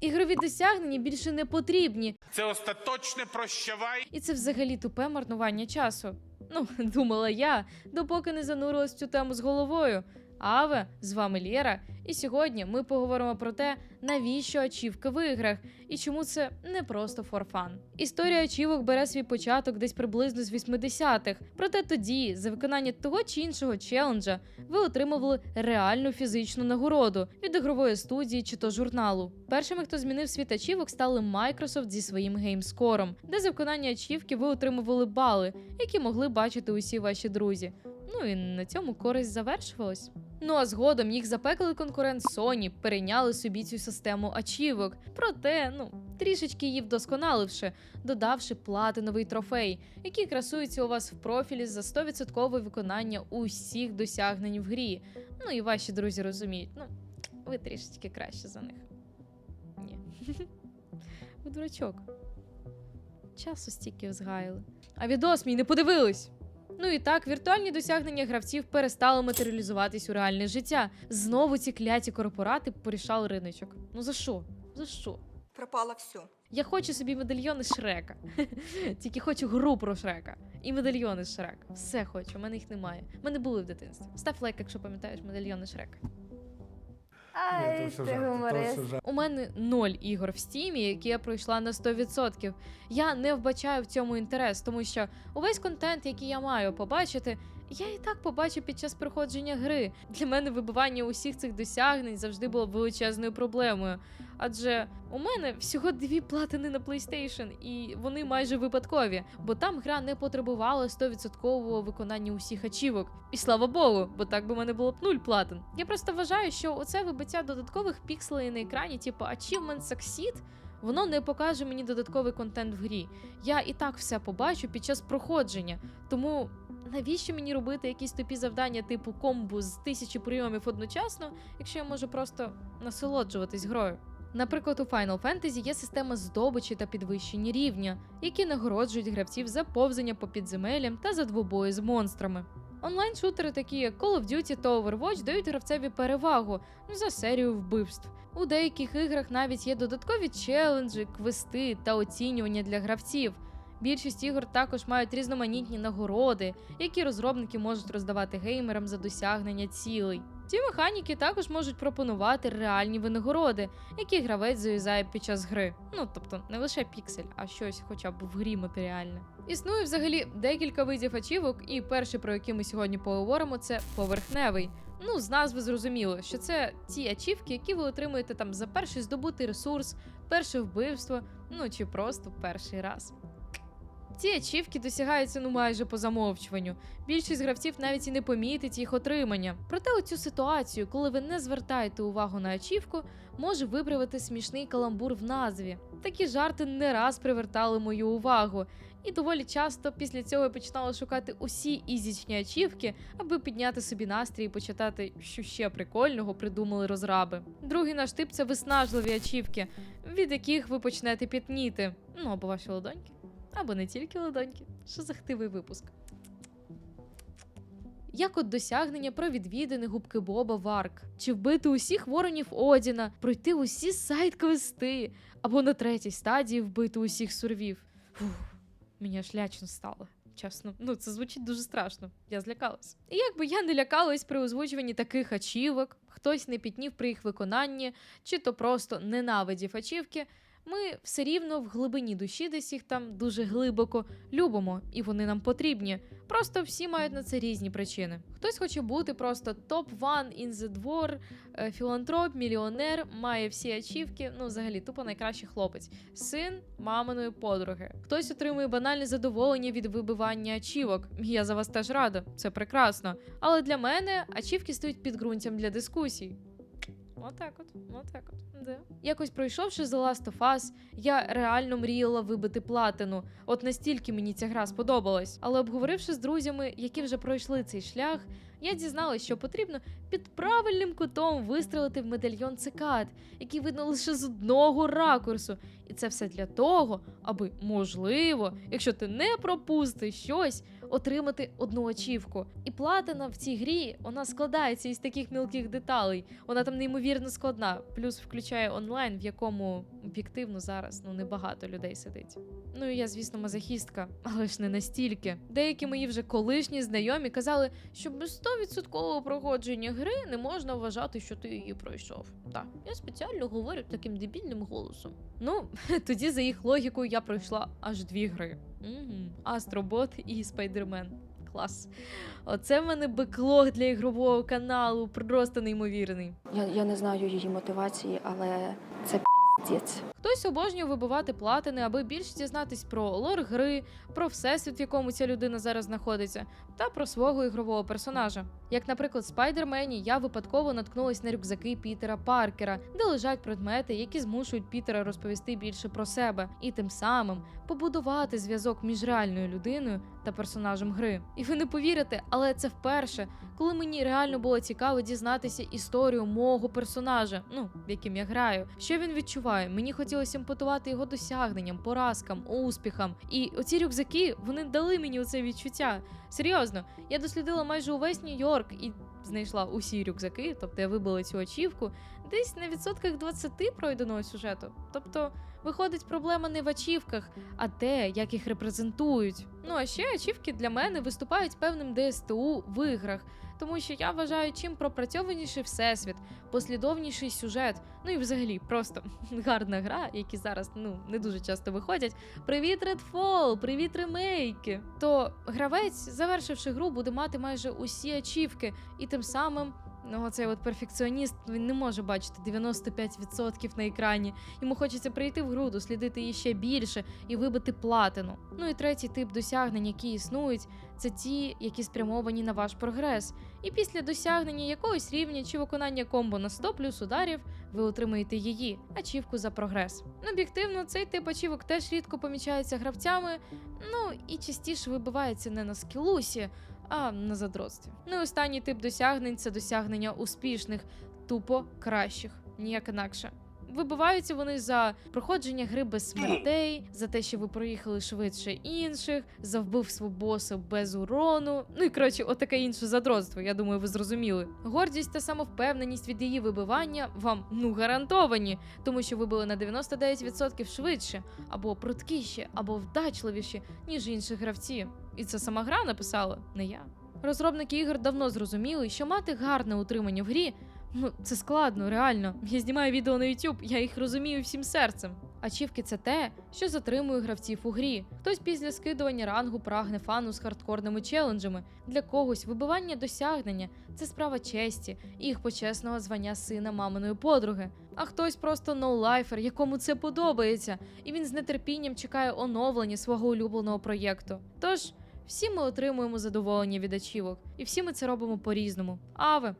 Ігрові досягнення більше не потрібні, Це остаточне прощавай. і це взагалі тупе марнування часу. Ну, думала я, допоки не занурилась в цю тему з головою. Аве, з вами Лєра, і сьогодні ми поговоримо про те, навіщо ачівки в іграх і чому це не просто fun. Історія ачівок бере свій початок десь приблизно з 80-х. Проте тоді, за виконання того чи іншого челенджа, ви отримували реальну фізичну нагороду від ігрової студії чи то журналу. Першими, хто змінив світ ачівок, стали Microsoft зі своїм геймскором, де за виконання ачівки ви отримували бали, які могли бачити усі ваші друзі. Ну і на цьому користь завершувалась. Ну а згодом їх запеклий конкурент Sony перейняли собі цю систему ачівок. Проте, ну, трішечки її вдосконаливши, додавши платиновий трофей, який красується у вас в профілі за 100% виконання усіх досягнень в грі. Ну і ваші друзі розуміють, ну, ви трішечки краще за них. Ні. Дурачок. Часу стільки згаяли. А відос мій не подивились. Ну і так, віртуальні досягнення гравців перестали матеріалізуватись у реальне життя. Знову ці кляті корпорати порішали риночок. Ну за що? За що? Пропало все. Я хочу собі медальйони Шрека. Тільки хочу гру про Шрека. І медальйони Шрека. Все хочу, в мене їх немає. У мене були в дитинстві. Став лайк, якщо пам'ятаєш медальйони Шрека. Ай, ти гуморист. У мене ноль ігор в стімі, які я пройшла на 100%. Я не вбачаю в цьому інтерес, тому що увесь контент, який я маю побачити, я і так побачу під час проходження гри. Для мене вибивання усіх цих досягнень завжди було величезною проблемою. Адже у мене всього дві платини на PlayStation, і вони майже випадкові, бо там гра не потребувала 100% виконання усіх ачівок. І слава Богу, бо так би мене було б нуль платин. Я просто вважаю, що оце вибиття додаткових пікселей на екрані, типу Achievement Succeed, воно не покаже мені додатковий контент в грі. Я і так все побачу під час проходження. Тому навіщо мені робити якісь тупі завдання, типу комбу з тисячі прийомів одночасно, якщо я можу просто насолоджуватись грою? Наприклад, у Final Fantasy є система здобичі та підвищення рівня, які нагороджують гравців за повзання по підземеллям та за двобої з монстрами. Онлайн-шутери, такі як Call of Duty та Overwatch, дають гравцеві перевагу за серію вбивств. У деяких іграх навіть є додаткові челенджі, квести та оцінювання для гравців. Більшість ігор також мають різноманітні нагороди, які розробники можуть роздавати геймерам за досягнення цілей. Ці механіки також можуть пропонувати реальні винагороди, які гравець заюзає під час гри. Ну тобто не лише піксель, а щось, хоча б в грі матеріальне. Існує взагалі декілька видів ачівок, і перший, про який ми сьогодні поговоримо, це поверхневий. Ну, з назви зрозуміло, що це ті ачівки, які ви отримуєте там за перший здобутий ресурс, перше вбивство, ну чи просто перший раз. Ці ачівки досягаються ну майже по замовчуванню. Більшість гравців навіть і не помітить їх отримання. Проте у цю ситуацію, коли ви не звертаєте увагу на ачівку, може виправити смішний каламбур в назві. Такі жарти не раз привертали мою увагу, і доволі часто після цього я починала шукати усі ізічні ачівки, аби підняти собі настрій і почитати, що ще прикольного придумали розраби. Другий наш тип це виснажливі ачівки, від яких ви почнете пітніти. Ну або ваші ладоньки. Або не тільки ладоньки. Що за хтивий випуск? Як от досягнення про відвідини губки Боба в Арк, чи вбити усіх воронів Одіна, пройти усі сайт-квести, або на третій стадії вбити усіх сурвів. Фух, мені аж лячно стало. Чесно, ну це звучить дуже страшно. Я злякалась. І якби я не лякалась при озвучуванні таких ачівок, хтось не пітнів при їх виконанні, чи то просто ненавидів ачівки, ми все рівно в глибині душі, десь їх там дуже глибоко любимо, і вони нам потрібні. Просто всі мають на це різні причини. Хтось хоче бути просто топ-1 in the двор, е, філантроп, мільйонер, має всі ачівки, ну взагалі тупо найкращий хлопець, син маминої подруги. Хтось отримує банальне задоволення від вибивання ачівок. Я за вас теж рада, це прекрасно. Але для мене ачівки стають підґрунтям для дискусій. Отак от, отак от, да. Якось пройшовши The Last of Us, я реально мріяла вибити платину. От настільки мені ця гра сподобалась. Але обговоривши з друзями, які вже пройшли цей шлях, я дізналась, що потрібно під правильним кутом вистрелити в медальйон цикад, який видно лише з одного ракурсу. І це все для того, аби можливо, якщо ти не пропустиш щось, отримати одну ачівку. І платина в цій грі вона складається із таких мілких деталей. Вона там неймовірно складна. Плюс включає онлайн, в якому об'єктивно зараз ну небагато людей сидить. Ну і я, звісно, мазохістка, але ж не настільки. Деякі мої вже колишні знайомі казали, що без 100% проходження гри не можна вважати, що ти її пройшов. Так, я спеціально говорю таким дебільним голосом. Ну, тоді за їх логікою я пройшла аж дві гри. Угу. Астробот і Спайдермен. Клас. Оце в мене беклог для ігрового каналу, просто неймовірний. Я, я не знаю її мотивації, але це піздець. Хтось обожнює вибивати платини, аби більше дізнатись про лор гри, про всесвіт, в якому ця людина зараз знаходиться, та про свого ігрового персонажа. Як, наприклад, Спайдермені я випадково наткнулась на рюкзаки Пітера Паркера, де лежать предмети, які змушують Пітера розповісти більше про себе, і тим самим побудувати зв'язок між реальною людиною та персонажем гри. І ви не повірите, але це вперше, коли мені реально було цікаво дізнатися історію мого персонажа, ну яким я граю, що він відчуває. Мені хотілося імпотувати його досягненням, поразкам, успіхам. І оці рюкзаки вони дали мені оце відчуття. Серйозно, я дослідила майже увесь Нью-Йорк і знайшла усі рюкзаки, тобто я вибила цю ачівку, десь на відсотках 20 пройденого сюжету. Тобто, виходить, проблема не в ачівках, а те, як їх репрезентують. Ну а ще ачівки для мене виступають певним ДСТУ в іграх, тому що я вважаю, чим пропрацьованіший всесвіт, послідовніший сюжет, ну і взагалі просто гарна гра, які зараз ну не дуже часто виходять. Привіт, Redfall! Привіт, ремейки! То гравець, завершивши гру, буде мати майже усі ачівки, і тим самим. Ну, оцей от перфекціоніст він не може бачити 95% на екрані. Йому хочеться прийти в гру, дослідити її ще більше і вибити платину. Ну і третій тип досягнень, які існують, це ті, які спрямовані на ваш прогрес. І після досягнення якогось рівня чи виконання комбо на 100 плюс ударів ви отримаєте її ачівку за прогрес. Об'єктивно, цей тип ачівок теж рідко помічається гравцями, ну і частіше вибивається не на скілусі, а на задротстві. Ну і останній тип досягнень це досягнення успішних, тупо кращих, ніяк інакше. Вибиваються вони за проходження гри без смертей, за те, що ви проїхали швидше інших, за вбивство боса без урону. Ну і коротше, отаке інше задротство. Я думаю, ви зрозуміли. Гордість та самовпевненість від її вибивання вам ну гарантовані, тому що ви були на 99% швидше, або пруткіші, або вдачливіші, ніж інші гравці. І це сама гра написала, не я. Розробники ігор давно зрозуміли, що мати гарне утримання в грі Ну, це складно, реально. Я знімаю відео на YouTube, я їх розумію всім серцем. Ачівки це те, що затримує гравців у грі. Хтось після скидування рангу прагне фану з хардкорними челенджами. Для когось вибивання досягнення це справа честі і їх почесного звання сина маминої подруги. А хтось просто ноулайфер, якому це подобається, і він з нетерпінням чекає оновлення свого улюбленого проєкту. Тож всі ми отримуємо задоволення від ачівок, і всі ми це робимо по-різному. Аве!